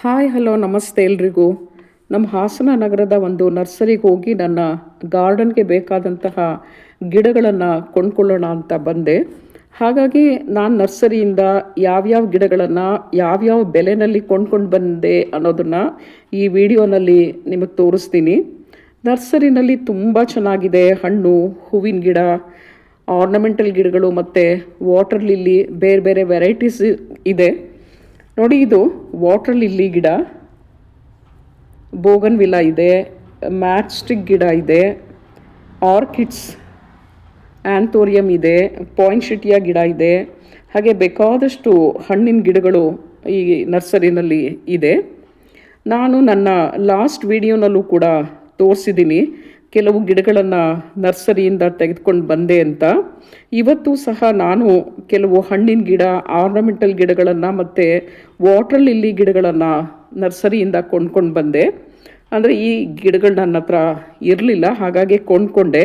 Hi, hello, ನಮಸ್ತೆ ಎಲ್ರಿಗೂ. ನಮ್ಮ ಹಾಸನ ನಗರದ ಒಂದು ನರ್ಸರಿಗೆ ಹೋಗಿ ನನ್ನ ಗಾರ್ಡನ್ಗೆ ಬೇಕಾದಂತಹ ಗಿಡಗಳನ್ನು ಕೊಂಡ್ಕೊಳ್ಳೋಣ ಅಂತ ಬಂದೆ. ಹಾಗಾಗಿ ನಾನು ನರ್ಸರಿಯಿಂದ ಯಾವ್ಯಾವ ಗಿಡಗಳನ್ನು ಯಾವ್ಯಾವ ಬೆಲೆನಲ್ಲಿ ಕೊಂಡ್ಕೊಂಡು ಬಂದೆ ಅನ್ನೋದನ್ನು ಈ ವಿಡಿಯೋನಲ್ಲಿ ನಿಮಗೆ ತೋರಿಸ್ತೀನಿ. ನರ್ಸರಿನಲ್ಲಿ ತುಂಬ ಚೆನ್ನಾಗಿದೆ. ಹಣ್ಣು, ಹೂವಿನ ಗಿಡ, ಆರ್ನಮೆಂಟಲ್ ಗಿಡಗಳು ಮತ್ತು ವಾಟರ್ ಲಿಲ್ಲಿ ಬೇರೆ ಬೇರೆ ವೆರೈಟೀಸ್ ಇದೆ. ನೋಡಿ ಇದು ವಾಟರ್ ಲಿಲ್ಲಿ ಗಿಡ ಬೋಗನ್ ವಿಲ ಇದೆ, ಮ್ಯಾಚ್ಸ್ಟಿಕ್ ಗಿಡ ಇದೆ, ಆರ್ಕಿಡ್ಸ್ ಆ್ಯಂಥೋರಿಯಂ ಇದೆ, ಪಾಯಿಂಟ್ ಶಿಟಿಯ ಗಿಡ ಇದೆ. ಹಾಗೆ ಬೇಕಾದಷ್ಟು ಹಣ್ಣಿನ ಗಿಡಗಳು ಈ ನರ್ಸರಿನಲ್ಲಿ ಇದೆ. ನಾನು ನನ್ನ ಲಾಸ್ಟ್ ವಿಡಿಯೋನಲ್ಲೂ ಕೂಡ ತೋರಿಸಿದ್ದೀನಿ. ಕೆಲವು ಗಿಡಗಳನ್ನು ನರ್ಸರಿಯಿಂದ ತೆಗೆದುಕೊಂಡು ಬಂದೆ ಅಂತ. ಇವತ್ತು ಸಹ ನಾನು ಕೆಲವು ಹಣ್ಣಿನ ಗಿಡ, ಆರ್ನಮೆಂಟಲ್ ಗಿಡಗಳನ್ನು ಮತ್ತು ವಾಟರ್ ಲಿಲ್ಲಿ ಗಿಡಗಳನ್ನು ನರ್ಸರಿಯಿಂದ ಕೊಂಡ್ಕೊಂಡು ಬಂದೆ. ಅಂದರೆ ಈ ಗಿಡಗಳು ನನ್ನ ಹತ್ರ ಇರಲಿಲ್ಲ, ಹಾಗಾಗಿ ಕೊಂಡ್ಕೊಂಡೆ.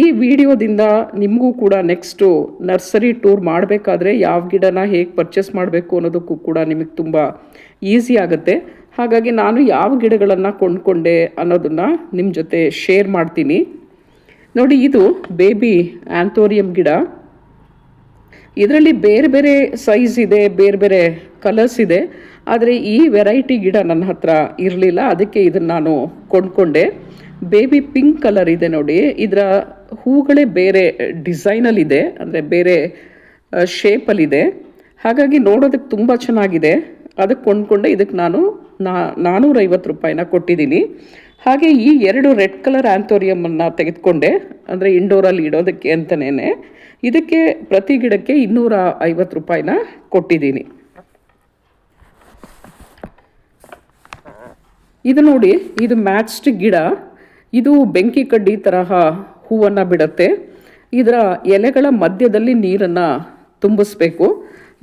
ಈ ವಿಡಿಯೋದಿಂದ ನಿಮಗೂ ಕೂಡ ನೆಕ್ಸ್ಟು ನರ್ಸರಿ ಟೂರ್ ಮಾಡಬೇಕಾದ್ರೆ ಯಾವ ಗಿಡನ ಹೇಗೆ ಪರ್ಚೇಸ್ ಮಾಡಬೇಕು ಅನ್ನೋದಕ್ಕೂ ಕೂಡ ನಿಮಗೆ ತುಂಬ ಈಸಿ ಆಗುತ್ತೆ. ಹಾಗಾಗಿ ನಾನು ಯಾವ ಗಿಡಗಳನ್ನು ಕೊಂಡ್ಕೊಂಡೆ ಅನ್ನೋದನ್ನು ನಿಮ್ಮ ಜೊತೆ ಶೇರ್ ಮಾಡ್ತೀನಿ. ನೋಡಿ, ಇದು ಬೇಬಿ ಆ್ಯಂಥೋರಿಯಂ ಗಿಡ. ಇದರಲ್ಲಿ ಬೇರೆ ಬೇರೆ ಸೈಜ್ ಇದೆ, ಬೇರೆ ಬೇರೆ ಕಲರ್ಸ್ ಇದೆ. ಆದರೆ ಈ ವೆರೈಟಿ ಗಿಡ ನನ್ನ ಹತ್ರ ಇರಲಿಲ್ಲ, ಅದಕ್ಕೆ ಇದನ್ನು ನಾನು ಕೊಂಡ್ಕೊಂಡೆ. ಬೇಬಿ ಪಿಂಕ್ ಕಲರ್ ಇದೆ ನೋಡಿ. ಇದರ ಹೂಗಳೇ ಬೇರೆ ಡಿಸೈನಲ್ಲಿದೆ ಅಂದರೆ ಬೇರೆ ಶೇಪಲ್ಲಿದೆ ಹಾಗಾಗಿ ನೋಡೋದಕ್ಕೆ ತುಂಬ ಚೆನ್ನಾಗಿದೆ. ಅದಕ್ಕೆ ಕೊಂಡ್ಕೊಂಡೆ ಇದಕ್ಕೆ ನಾನು ನಾ ನಾನ್ನೂರೈವತ್ತು ರೂಪಾಯಿನ ಕೊಟ್ಟಿದ್ದೀನಿ. ಹಾಗೆ ಈ ಎರಡು ರೆಡ್ ಕಲರ್ ಆ್ಯಂಥೋರಿಯಮನ್ನು ತೆಗೆದುಕೊಂಡೆ. ಅಂದರೆ ಇಂಡೋರಲ್ಲಿ ಇಡೋದಕ್ಕೆ ಅಂತಲೇ ಇದಕ್ಕೆ ಪ್ರತಿ ಗಿಡಕ್ಕೆ ಇನ್ನೂರ ಐವತ್ತು ರೂಪಾಯಿನ ಕೊಟ್ಟಿದ್ದೀನಿ. ಇದು ನೋಡಿ, ಇದು ಮ್ಯಾಚ್ಡ್ ಗಿಡ. ಇದು ಬೆಂಕಿ ಕಡ್ಡಿ ತರಹ ಹೂವನ್ನು ಬಿಡುತ್ತೆ. ಇದರ ಎಲೆಗಳ ಮಧ್ಯದಲ್ಲಿ ನೀರನ್ನು ತುಂಬಿಸ್ಬೇಕು.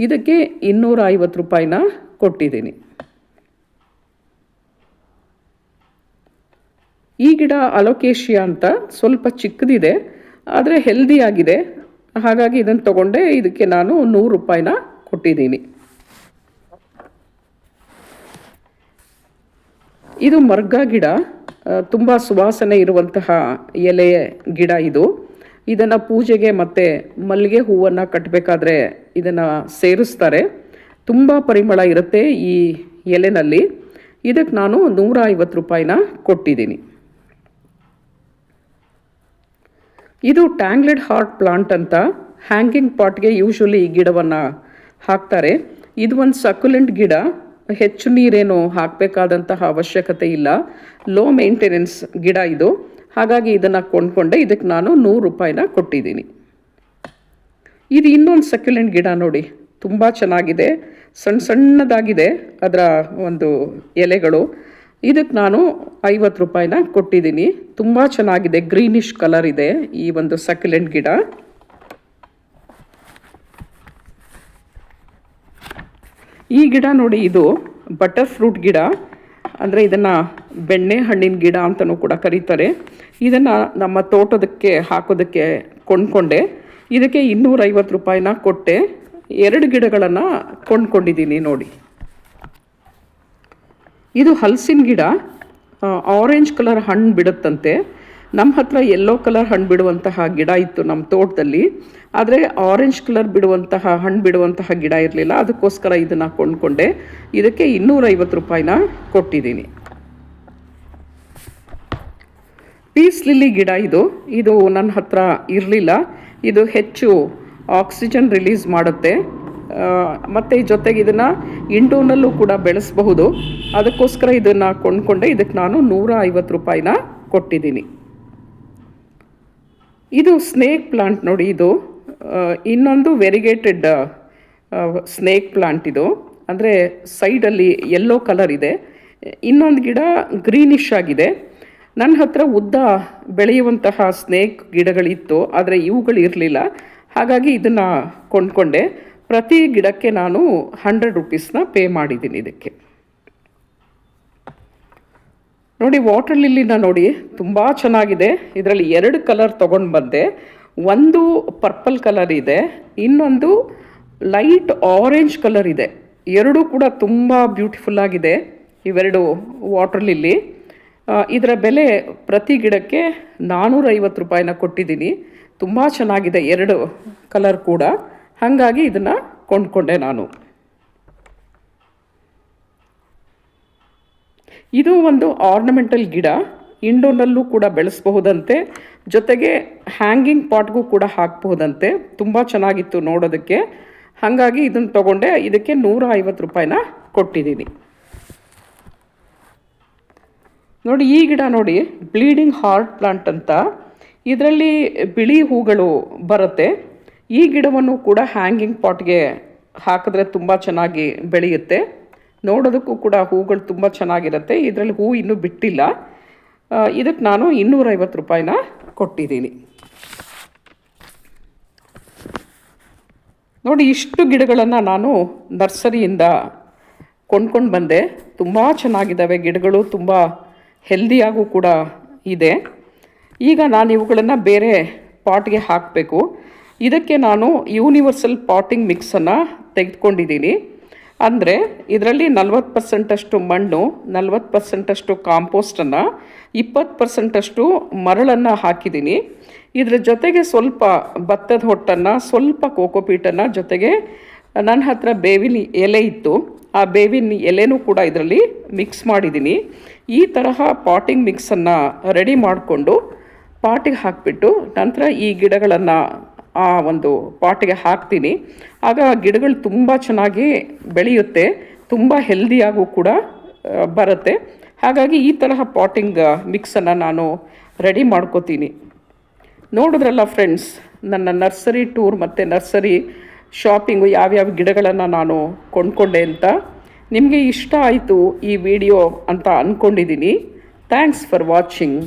ಇದಕ್ಕೆ ಇನ್ನೂರ ಐವತ್ತು ರೂಪಾಯಿನ ಕೊಟ್ಟಿದ್ದೀನಿ. ಈ ಗಿಡ ಅಲೋಕೇಶಿಯಾ ಅಂತ ಸ್ವಲ್ಪ ಚಿಕ್ಕದಿದೆ, ಆದರೆ ಹೆಲ್ದಿ ಆಗಿದೆ. ಹಾಗಾಗಿ ಇದನ್ನು ತಗೊಂಡೆ, ಇದಕ್ಕೆ ನಾನು ನೂರು ರೂಪಾಯಿನ ಕೊಟ್ಟಿದ್ದೀನಿ. ಇದು ಮರ್ಗ ಗಿಡ ತುಂಬ ಸುವಾಸನೆ ಇರುವಂತಹ ಎಲೆ ಗಿಡ ಇದು. ಇದನ್ನು ಪೂಜೆಗೆ ಮತ್ತು ಮಲ್ಲಿಗೆ ಹೂವನ್ನು ಕಟ್ಟಬೇಕಾದ್ರೆ ಇದನ್ನು ಸೇರಿಸ್ತಾರೆ. ತುಂಬ ಪರಿಮಳ ಇರುತ್ತೆ ಈ ಎಲೆನಲ್ಲಿ. ಇದಕ್ಕೆ ನಾನು ನೂರ ಐವತ್ತು ರೂಪಾಯಿನ ಕೊಟ್ಟಿದ್ದೀನಿ. ಇದು ಟ್ಯಾಂಗ್ಲೆಡ್ ಹಾರ್ಟ್ ಪ್ಲಾಂಟ್ ಅಂತ ಹ್ಯಾಂಗಿಂಗ್ ಪಾಟ್ಗೆ ಯೂಶ್ವಲಿ ಈ ಗಿಡವನ್ನು ಹಾಕ್ತಾರೆ. ಇದು ಒಂದು ಸಕ್ಯುಲೆಂಟ್ ಗಿಡ, ಹೆಚ್ಚು ನೀರೇನು ಹಾಕಬೇಕಾದಂತಹ ಅವಶ್ಯಕತೆ ಇಲ್ಲ. ಲೋ ಮೇಂಟೆನೆನ್ಸ್ ಗಿಡ ಇದು. ಹಾಗಾಗಿ ಇದನ್ನು ಕೊಂಡ್ಕೊಂಡೆ ಇದಕ್ಕೆ ನಾನು ನೂರು ರೂಪಾಯಿನ ಕೊಟ್ಟಿದ್ದೀನಿ. ಇದು ಇನ್ನೊಂದು ಸಕ್ಯುಲೆಂಟ್ ಗಿಡ ನೋಡಿ, ತುಂಬ ಚೆನ್ನಾಗಿದೆ. ಸಣ್ಣ ಸಣ್ಣದಾಗಿದೆ, ಅದರ ಒಂದು ಎಲೆಗಳು. ಇದಕ್ಕೆ ನಾನು ಐವತ್ತು ರೂಪಾಯಿನ ಕೊಟ್ಟಿದ್ದೀನಿ. ತುಂಬ ಚೆನ್ನಾಗಿದೆ ಗ್ರೀನಿಶ್ ಕಲರ್ ಇದೆ ಈ ಒಂದು ಸಕ್ಯುಲೆಂಟ್ ಗಿಡ. ಈ ಗಿಡ ನೋಡಿ, ಇದು ಬಟರ್ ಫ್ರೂಟ್ ಗಿಡ. ಅಂದರೆ ಇದನ್ನು ಬೆಣ್ಣೆ ಹಣ್ಣಿನ ಗಿಡ ಅಂತಲೂ ಕೂಡ ಕರೀತಾರೆ. ಇದನ್ನು ನಮ್ಮ ತೋಟದಕ್ಕೆ ಹಾಕೋದಕ್ಕೆ ಕೊಂಡ್ಕೊಂಡೆ. ಇದಕ್ಕೆ ಇನ್ನೂರೈವತ್ತು ರೂಪಾಯಿನ ಕೊಟ್ಟೆ. ಎರಡು ಗಿಡಗಳನ್ನು ಕೊಂಡ್ಕೊಂಡಿದ್ದೀನಿ ನೋಡಿ. ಇದು ಹಲಸಿನ ಗಿಡ ಆರೆಂಜ್ ಕಲರ್ ಹಣ್ಣು ಬಿಡುತ್ತಂತೆ. ನಮ್ಮ ಹತ್ರ ಯೆಲ್ಲೋ ಕಲರ್ ಹಣ್ಣು ಬಿಡುವಂತಹ ಗಿಡ ಇತ್ತು ನಮ್ಮ ತೋಟದಲ್ಲಿ. ಆದರೆ ಆರೆಂಜ್ ಕಲರ್ ಬಿಡುವಂತಹ, ಹಣ್ಣು ಬಿಡುವಂತಹ ಗಿಡ ಇರಲಿಲ್ಲ. ಅದಕ್ಕೋಸ್ಕರ ಇದನ್ನು ಕೊಂಡ್ಕೊಂಡೆ. ಇದಕ್ಕೆ ಇನ್ನೂರೈವತ್ತು ರೂಪಾಯಿನ ಕೊಟ್ಟಿದ್ದೀನಿ. ಪೀಸ್ ಲಿಲ್ಲಿ ಗಿಡ ಇದು. ಇದು ನನ್ನ ಹತ್ರ ಇರಲಿಲ್ಲ. ಇದು ಹೆಚ್ಚು ಆಕ್ಸಿಜನ್ ರಿಲೀಸ್ ಮಾಡುತ್ತೆ. ಮತ್ತು ಜೊತೆಗೆ ಇದನ್ನು ಇಂಡೋನಲ್ಲೂ ಕೂಡ ಬೆಳೆಸಬಹುದು. ಅದಕ್ಕೋಸ್ಕರ ಇದನ್ನು ಕೊಂಡ್ಕೊಂಡೆ ಇದಕ್ಕೆ ನಾನು ನೂರ ಐವತ್ತು ರೂಪಾಯಿನ ಕೊಟ್ಟಿದ್ದೀನಿ. ಇದು ಸ್ನೇಕ್ ಪ್ಲಾಂಟ್ ನೋಡಿ ಇದು. ಇನ್ನೊಂದು ವೆರಿಗೇಟೆಡ್ ಸ್ನೇಕ್ ಪ್ಲಾಂಟ್ ಇದು. ಅಂದರೆ ಸೈಡಲ್ಲಿ ಯೆಲ್ಲೋ ಕಲರ್ ಇದೆ. ಇನ್ನೊಂದು ಗಿಡ ಗ್ರೀನಿಶ್ ಆಗಿದೆ. ನನ್ನ ಹತ್ರ ಉದ್ದ ಬೆಳೆಯುವಂತಹ ಸ್ನೇಕ್ ಗಿಡಗಳಿತ್ತು, ಆದರೆ ಇವುಗಳು ಇರಲಿಲ್ಲ ಹಾಗಾಗಿ ಇದನ್ನು ಕೊಂಡ್ಕೊಂಡೆ. ಪ್ರತಿ ಗಿಡಕ್ಕೆ ನಾನು ಹಂಡ್ರೆಡ್ ರುಪೀಸ್ನ ಪೇ ಮಾಡಿದ್ದೀನಿ ಇದಕ್ಕೆ. ನೋಡಿ ವಾಟರ್ ಲಿಲ್ಲಿನ ನೋಡಿ, ತುಂಬ ಚೆನ್ನಾಗಿದೆ. ಇದರಲ್ಲಿ ಎರಡು ಕಲರ್ ತೊಗೊಂಡು ಬಂದೆ. ಒಂದು ಪರ್ಪಲ್ ಕಲರ್ ಇದೆ, ಇನ್ನೊಂದು ಲೈಟ್ ಆರೆಂಜ್ ಕಲರ್ ಇದೆ. ಎರಡೂ ಕೂಡ ತುಂಬ ಬ್ಯೂಟಿಫುಲ್ ಆಗಿದೆ, ಇವೆರಡು ವಾಟರ್ ಲಿಲ್ಲಿ ಇದರ ಬೆಲೆ ಪ್ರತಿ ಗಿಡಕ್ಕೆ ನಾನ್ನೂರೈವತ್ತು ರೂಪಾಯಿನ ಕೊಟ್ಟಿದ್ದೀನಿ. ತುಂಬ ಚೆನ್ನಾಗಿದೆ ಎರಡು ಕಲರ್ ಕೂಡ. ಹಾಗಾಗಿ ಇದನ್ನು ಕೊಂಡ್ಕೊಂಡೆ ನಾನು. ಇದು ಒಂದು ಆರ್ನಮೆಂಟಲ್ ಗಿಡ. ಇಂಡೋನಲ್ಲೂ ಕೂಡ ಬೆಳೆಸಬಹುದಂತೆ. ಜೊತೆಗೆ ಹ್ಯಾಂಗಿಂಗ್ ಪಾಟ್ಗೂ ಕೂಡ ಹಾಕಬಹುದಂತೆ. ತುಂಬ ಚೆನ್ನಾಗಿತ್ತು ನೋಡೋದಕ್ಕೆ. ಹಾಗಾಗಿ ಇದನ್ನು ತಗೊಂಡೆ. ಇದಕ್ಕೆ ನೂರ ಐವತ್ತು ರೂಪಾಯಿನ ಕೊಟ್ಟಿದ್ದೀನಿ. ನೋಡಿ, ಈ ಗಿಡ ನೋಡಿ ಬ್ಲೀಡಿಂಗ್ ಹಾರ್ಟ್ ಪ್ಲಾಂಟ್ ಅಂತ. ಇದರಲ್ಲಿ ಬಿಳಿ ಹೂಗಳು ಬರುತ್ತೆ. ಈ ಗಿಡವನ್ನು ಕೂಡ ಹ್ಯಾಂಗಿಂಗ್ ಪಾಟ್ಗೆ ಹಾಕಿದ್ರೆ ತುಂಬ ಚೆನ್ನಾಗಿ ಬೆಳೆಯುತ್ತೆ. ನೋಡೋದಕ್ಕೂ ಕೂಡ ಹೂಗಳು ತುಂಬ ಚೆನ್ನಾಗಿರುತ್ತೆ. ಇದರಲ್ಲಿ ಹೂ ಇನ್ನೂ ಬಿಟ್ಟಿಲ್ಲ. ಇದಕ್ಕೆ ನಾನು ಇನ್ನೂರೈವತ್ತು ರೂಪಾಯಿನ ಕೊಟ್ಟಿದ್ದೀನಿ. ನೋಡಿ, ಇಷ್ಟು ಗಿಡಗಳನ್ನು ನಾನು ನರ್ಸರಿಯಿಂದ ಕೊಂಡ್ಕೊಂಡು ಬಂದೆ. ತುಂಬ ಚೆನ್ನಾಗಿದ್ದಾವೆ. ಗಿಡಗಳು ತುಂಬ ಹೆಲ್ದಿಯಾಗೂ ಕೂಡ ಇದೆ. ಈಗ ನಾನು ಇವುಗಳನ್ನು ಬೇರೆ ಪಾಟ್ಗೆ ಹಾಕಬೇಕು. ಇದಕ್ಕೆ ನಾನು ಯೂನಿವರ್ಸಲ್ ಪಾಟಿಂಗ್ ಮಿಕ್ಸನ್ನು ತೆಗೆದುಕೊಂಡಿದ್ದೀನಿ. ಅಂದರೆ ಇದರಲ್ಲಿ ನಲ್ವತ್ತು ಪರ್ಸೆಂಟಷ್ಟು ಮಣ್ಣು, ನಲ್ವತ್ತು ಪರ್ಸೆಂಟಷ್ಟು ಕಾಂಪೋಸ್ಟನ್ನು ಇಪ್ಪತ್ತು ಪರ್ಸೆಂಟಷ್ಟು ಮರಳನ್ನು ಹಾಕಿದ್ದೀನಿ. ಇದರ ಜೊತೆಗೆ ಸ್ವಲ್ಪ ಭತ್ತದ ಹೊಟ್ಟನ್ನು, ಸ್ವಲ್ಪ ಕೋಕೋಪೀಟನ್ನು ಜೊತೆಗೆ ನನ್ನ ಹತ್ರ ಬೇವಿನ ಎಲೆ ಇತ್ತು. ಆ ಬೇವಿನ ಎಲೆನೂ ಕೂಡ ಇದರಲ್ಲಿ ಮಿಕ್ಸ್ ಮಾಡಿದ್ದೀನಿ. ಈ ತರಹ ಪಾಟಿಂಗ್ ಮಿಕ್ಸನ್ನು ರೆಡಿ ಮಾಡಿಕೊಂಡು ಪಾಟಿಗೆ ಹಾಕಿಬಿಟ್ಟು ನಂತರ ಈ ಗಿಡಗಳನ್ನು ಆ ಒಂದು ಪಾಟ್ಗೆ ಹಾಕ್ತೀನಿ. ಆಗ ಗಿಡಗಳು ತುಂಬ ಚೆನ್ನಾಗಿ ಬೆಳೆಯುತ್ತೆ. ತುಂಬ ಹೆಲ್ದಿಯಾಗೂ ಕೂಡ ಬರುತ್ತೆ. ಹಾಗಾಗಿ ಈ ತರಹ ಪಾಟಿಂಗ್ ಮಿಕ್ಸನ್ನು ನಾನು ರೆಡಿ ಮಾಡ್ಕೋತೀನಿ. ನೋಡಿದ್ರಲ್ಲ ಫ್ರೆಂಡ್ಸ್, ನನ್ನ ನರ್ಸರಿ ಟೂರ್ ಮತ್ತು ನರ್ಸರಿ ಶಾಪಿಂಗು ಯಾವ್ಯಾವ ಗಿಡಗಳನ್ನು ನಾನು ಕೊಂಡ್ಕೊಂಡೆ ಅಂತ. ನಿಮಗೆ ಇಷ್ಟ ಆಯಿತು ಈ ವಿಡಿಯೋ ಅಂತ ಅಂದ್ಕೊಂಡಿದ್ದೀನಿ ಥ್ಯಾಂಕ್ಸ್ ಫಾರ್ ವಾಚಿಂಗ್.